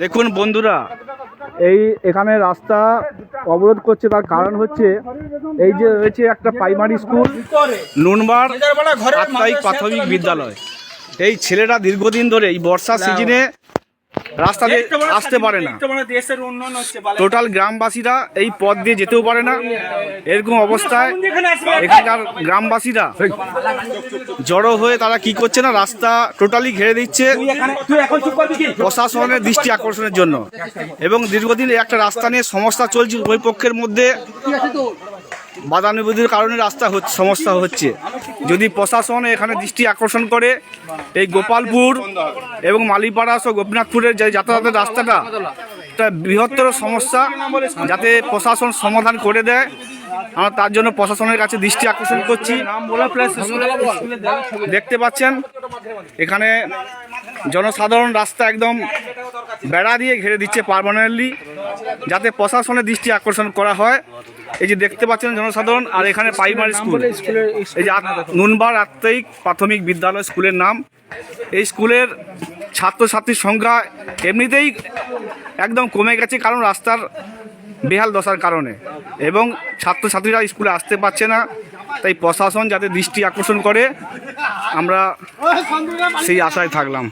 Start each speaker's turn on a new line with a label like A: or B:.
A: দেখুন বন্ধুরা এই এখানে রাস্তা অবরোধ করছে তার কারণ হচ্ছে এই যে রয়েছে একটা প্রাইমারি স্কুল নুনবার প্রাথমিক বিদ্যালয়। এই ছেলেরা দীর্ঘদিন ধরে এই বর্ষা সিজনে রাস্তা দিয়ে আসতে পারে না। টোটাল গ্রামবাসীরা এই পথ দিয়ে যেতেও পারে না। এরকম অবস্থায় এখানকার গ্রামবাসীরা জড়ো হয়ে তারা কি করছে না রাস্তা টোটালি ঘিরে দিচ্ছে প্রশাসনের দৃষ্টি আকর্ষণের জন্য। এবং দীর্ঘদিন একটা রাস্তা নিয়ে সমস্যা চলছে উভয় পক্ষের মধ্যে। বাদানুবাদীর কারণে রাস্তা হচ্ছে- সমস্যা হচ্ছে। যদি প্রশাসন এখানে দৃষ্টি আকর্ষণ করে, এই গোপালপুর এবং মালিপাড়া সহ গোপীনাথপুরের যে যাতায়াতের রাস্তাটা একটা বৃহত্তর সমস্যা, যাতে প্রশাসন সমাধান করে দেয়। আমরা তার জন্য প্রশাসনের কাছে দৃষ্টি আকর্ষণ করছি। দেখতে পাচ্ছেন, এখানে জনসাধারণ রাস্তা একদম বেড়া দিয়ে ঘিরে দিচ্ছে পারমানেন্টলি যাতে প্রশাসনের দৃষ্টি আকর্ষণ করা হয়। এই যে দেখতে পাচ্ছেন জনসাধারণ আর এখানে প্রাইমারি স্কুল এই যে নুনবার আত্মায়িক প্রাথমিক বিদ্যালয় স্কুলের নাম। এই স্কুলের ছাত্রছাত্রীর সংখ্যা এমনিতেই একদম কমে গেছে কারণ রাস্তার বেহাল দশার কারণে। এবং ছাত্রছাত্রীরা স্কুলে আসতে পারছে না তাই প্রশাসন যাতে দৃষ্টি আকর্ষণ করে আমরা সেই আশায় থাকলাম।